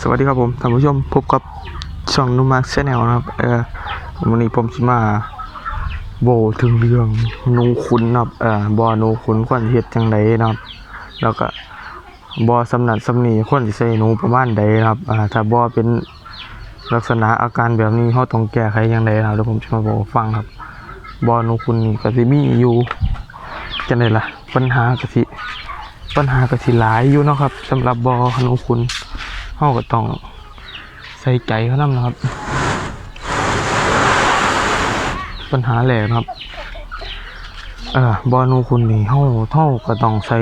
สวัสดีครับผมท่านผู้ชมพบกับช่องนุมาร์คชแนลนะครับเออวันนี้ผมจะมาโบถึงเรื่องนูขุนนะครับเออบอหนูขุนควรเฮ็ดจังไดนะครับ แล้วก็บอสำนักสำนีควรสิใส่หนูประมาณใดนะครับอ่าถ้าบอเป็นลักษณะอาการแบบนี้เขาต้องแก้ไขยังไงนะครับเดี๋ยวผมจะมาบอกฟังครับ บอหนูขุนนี่ก็สิมีอยู่จังไดล่ะ ปัญหาก็สิปัญหาก็สิหลายอยู่เนาะครับสำหรับบอหนูขุน เฮาก็ต้องใส่ใจเขานำนะครับ ปัญหาแหลกนะครับ เออบอนูคุณนี่เฮาเฮาก็ต้องใส่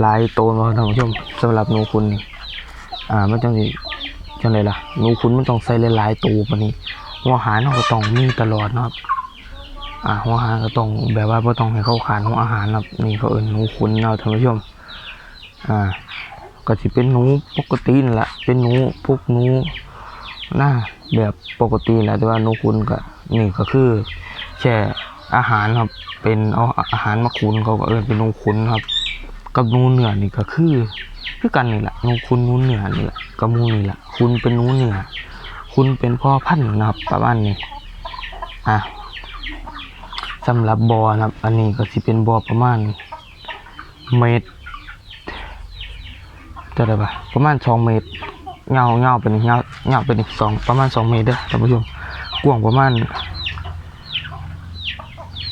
หลายโตเนะท่านผู้ชมสำหรับนูคุณนี่อ่ามันจังสิจังไดล่ะนูคุณมันต้องใส่หลายๆโตปานนี้หัวอาหารเฮาก็ต้องมีตลอดนะครับอ่าหัวอาหารก็ต้องแบบว่าบ่ต้องให้เขาขาดหัวอาหารนะครับนี่เขาเอิ้นหนูคุณเนาะท่านผู้ชมอ่า ก็สิเป็นหนูปกตินั่นแหละเป็นหนูพวกหนูหน้าแบบปกติแหละแต่ว่าหนูคุณก็นี่ก็คือแค่อาหารครับ เป็นเอาอาหารมาคุณเขาก็เออเป็นหนูคุณครับ กับหนูเหนือนี่ก็คือคือกันนี่แหละหนูคุณหนูเหนือนี่แหละกับหมูนี่แหละคุณเป็นหนูเหนือคุณเป็นพ่อพันธุ์นะครับประมาณนี้อะสำหรับบอครับ อันนี้ก็สิเป็นบอประมาณเมตร จะได้ปะประมาณสองเมตรเงาเงาเป็นเงาเงาเป็นอีกสองประมาณสองเมตรเด้อท่านผู้ชมกว้างประมาณ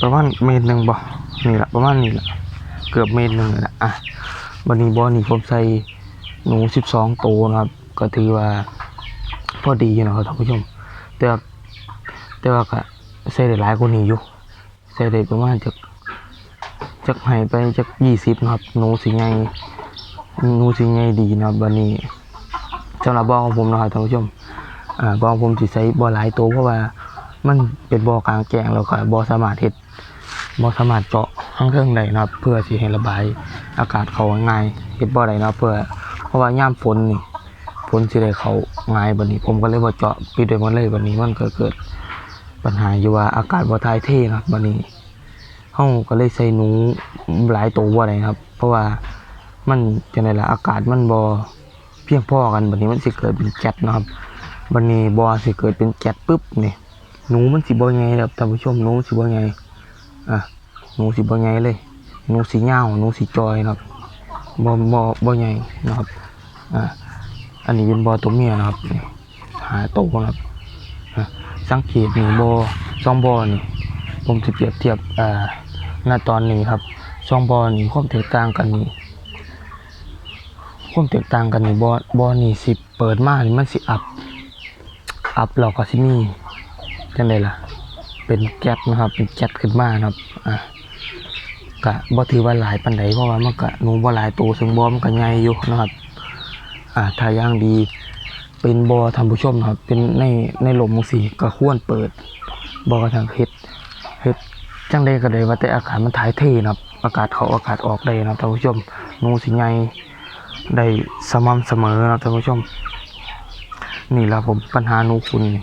ประมาณเมตรหนึ่งบ่นี่แหละประมาณนี้แหละเกือบเมตรหนึ่งเลยละอะวันนี้บ่อนี่ผมใส่หนูสิบสองตัวนะครับ ก็ถือว่าพอดีอยู่นะครับท่านผู้ชม แต่วแต่ว่าก็ใส่ได้หลายกว่านี้อยู่ใส่ได้ประมาณจากจากให้ไปจากยี่สิบนะครับหนูสิไง หนูสิใหญ่ดีนะครับวันนี้สำหรับบ่อของผมนะครับท่านผู้ชมอ่าบ่อของผมสิใช้บ่อหลายตัวเพราะว่ามันเป็นบ่อกลางแจ้งแล้วก็บ่สามารถเฮ็ดบ่สามารถเจาะข้างเครื่องได้นะครับ เพื่อสิให้ระบายอากาศเขาง่ายเฮ็ดบ่ได้นะเพื่อ เพราะว่าย่ามฝนนี่ฝนสิได้เขาง่ายบัดนี้ ผมก็เลยบ่เจาะปิดไว้หมดเลยบัดนี้มันก็เกิด ปัญหาอยู่ว่าอากาศบ่ถ่ายเท่นะครับบัดนี้เฮาก็เลยใส่หนูหลายตัวบ่ได้ครับ เพราะว่า มันจังไดล่ะอากาศมันบ่เพียงพอกันบัดนี้มันสิเกิดเป็นแก๊สนะครับบัดนี้บ่สิเกิดเป็นแก๊สปุ๊บนี่หนูมันสิบ่ใหญ่ครับท่านผู้ชมหนูสิบ่ใหญ่อะหนูสิบ่ใหญ่เลยหนูสิยาหนูสิจอยนะครับบ่บ่บ่ใหญ่นะครับอะอันนี้เป็นบ่อตัวเมียนะครับหาโตนะครับสังเกตนี่บ่สองบ่อนี่ผมสิเปรียบเทียบอ่าณตอนนี้ครับสองบ่อนี่ความแตกต่างกันนี่ ความแตกต่างกันนี่บอบอนี่สิเปิดมานี่มันสิอัพอัพแล้วก็สิมีจังไดล่ะ เป็นแก๊สนะครับ เป็นแก๊สขึ้นมานะครับอะกะบ่ถือว่าหลายปานใดเพราะว่ามันก็หนูบ่หลายตัวซึ่งบ่มันก็ใหญ่อยู่นะครับอ่าถ้าย่างดีเป็นบ่อท่านผู้ชมนะครับ เป็นในในลมจังซี่ก็ควรเปิดบ่กระทั่งเฮ็ดเฮ็ดจังไดก็ได้ว่าแต่อากาศมันถ่ายเทนะครับ อากาศเขาอากาศออกได้นะท่านผู้ชมหนูสิใหญ่ ได้สม่ำเสมอนะท่านผู้ชม นี่ละผมปัญหาหนูคุณนี่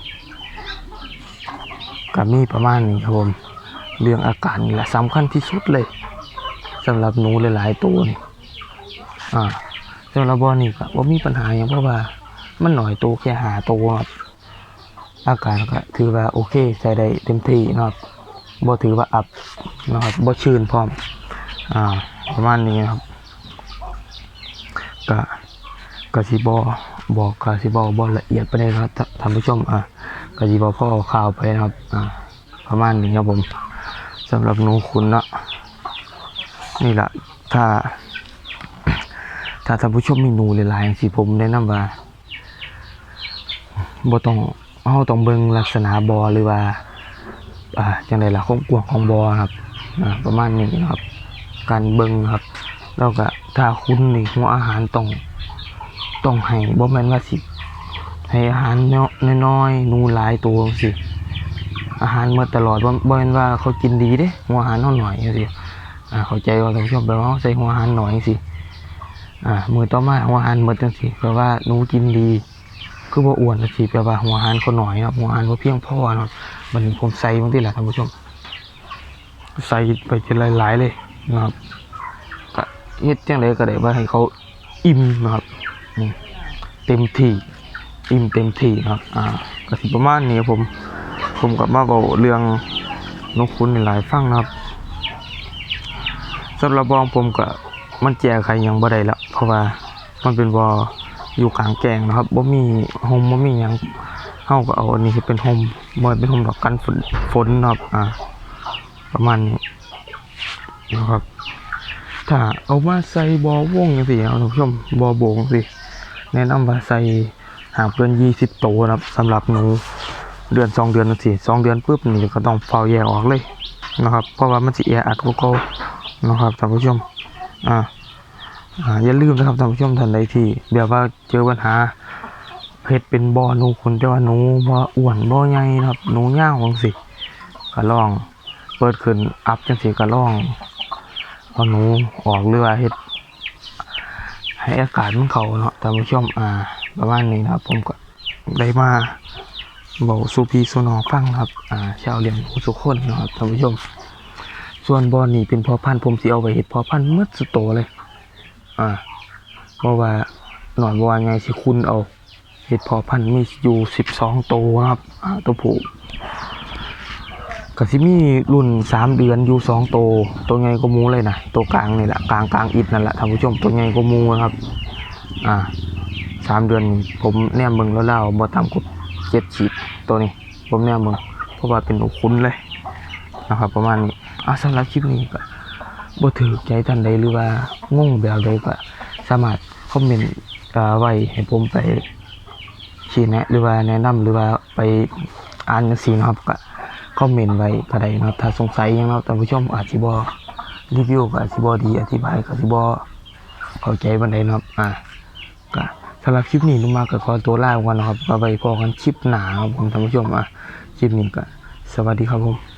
ก็มีประมาณนี้ครับผมเรื่องอากาศนี่แหละสำคัญที่สุดเลยสำหรับหนูหลายๆตัวนี่อ่าสำหรับบอนี่ก็ว่ามีปัญหาอย่างเพราะว่า มันหน่อยตัวแค่หาตัวครับอากาศก็ถือว่าโอเคใช้ได้เต็มที่นะครับบ่ถือว่าอับนะครับบ่ชื้นพร้อมอ่าประมาณนี้นะครับ ก็ก็สิบอบอกก็สิบอบอละเอียดไปเลยครับท่านผู้ชมอะก็สิบอพ่อข่าวไปนะครับอ่าประมาณนี้ครับผมสำหรับหนูคุณเนาะนี่แหละถ้า ถ้าท่านผู้ชมมีหนูหลายๆสิผมแนะนำว่าบ่ต้องเฮาต้องเบิ่งลักษณะบอหรือว่าอ่าจังไดล่ะความกว้างของบอครับอ่าประมาณนี้นะครับ การเบิ่งครับ แล้วก็ถ้าคุณนี่หัวอาหารต้องต้องให้บ่แม่นว่าสิให้อาหารเนาะน้อยๆนูหลายตัวจังซี่อาหารหมดตลอดบ่บ่แม่นว่าเขากินดีเด้หัวอาหารเฮาหน่อยจังซี่อ่าเข้าใจว่าท่านผู้ชมแปลว่าใส่หัวอาหารหน่อยจังซี่อ่ามื้อต่อมาหัวอาหารหมดจังซี่แปลว่าหนูกินดีคือบ่อ้วนจังซี่แปลว่าหัวอาหารเขาหน่อยครับหัวอาหารบ่เพียงพอเนาะบันผมใส่บางทีแหละท่านผู้ชมใส่ไปทีหลายๆเลยนะครับ เฮ็ดจังไดก็ได้ว่าให้เขาอิ่มนะครับอืมเต็มที่อิ่มเต็มที่นะครับ อ่าก็สิประมาณนี้ผมผมกับมาบอกเรื่องนกคุณในหลายฟังนะครับสำหรับบองผมก็มันแจกใครยังบ่ได้ล้วเพราะว่ามันเป็นบออยู่กลางแกงนะครับบ่มีโฮมบ่มีหยังเฮาก็เอาอันนี้คือเป็นโฮมบ่เป็นโฮมดอกกันฝนฝนนะครับอ่าประมาณนี้นะครับ ถ้าเอามาใส่บอวงจังซี่เอาท่านผู้ชมบอโบงสิแนะนำว่าใส่หากเกิน20โตวนะครับสำหรับหนูเดือนสองเดือนสิสองเดือนปุ๊บนี่ก็ต้องเฝ้าแยกออกเลยนะครับ เพราะว่ามันสิแออัดกว่าเก่านะครับท่านผู้ชมอ่าอ่าอย่าลืมนะครับท่านผู้ชมท่านใดที่แบบว่าเจอปัญหาเฮ็ดเป็นบ่อหนูคนแต่ว่าหนูบ่อ้วนบ่ใหญ่นะครับหนูย่าวจังซี่ก็ลอง เปิดขึ้นอัพจังซี่ก็ลอง เอาหนูออกหรือว่าเฮ็ดให้อากาศมันเขาเนาะท่านผู้ชมอ่า ประมาณนี้นะครับ ผมก็ได้มาบอกสูพีสูนองฟังครับ อ่า ชาวเลี้ยงหมูสุคนนะครับท่านผู้ชม ส่วนบอนี่เป็นพอพันธุ์ผมสิเอาไปเห็ดพอพันธุ์มืดสุดโตเลย อ่าเพราะว่าหนอนบัวไงสิคุณเอาเห็ดพอพันธุ์มีอยู่สิบสองโตวครับ อ่า ตัวผู้ ก็สิมีรุ่นสามเดือนอยู่สองโตวตัวไงก็มูเลยนะตัวกลางนี่แหละกลางกลางอิดนั่นแหละท่านผู้ชมตัวไงก็มูนะครับ อ่าสามเดือนนี่ผมแนมเบิ่งแล้วเล่าบ่ต่ำกว่าเจ็ดขีดตัวนี้ ผมแนมเบิ่งเพราะว่าเป็นหนูคุ้นเลยนะครับ ประมาณนี้อะสำหรับคลิปนี้ก็บ่ถือใจท่านใดหรือว่างงแบบใดก็สามารถคอมเมนต์อ่าไว้ให้ผมไปชี้แนะหรือว่าแนะนำหรือว่าไปอ่านจังซี่นะครับก็ คอมเมนต์ไว้ก็ได้นะถ้าสงสัยยังนะครับท่านผู้ชมอาจสิบอรีวิวก็อาจสิบอดีอธิบายก็สิบอเข้าใจปานใดนะครับอ่าก็สำหรับคลิปนี้ลุงมาก็ขอตัวลาไปก่อนนะครับมาไปพอกันคลิปหนาครับผมท่านผู้ชมอะคลิปนี้ก็สวัสดีครับผม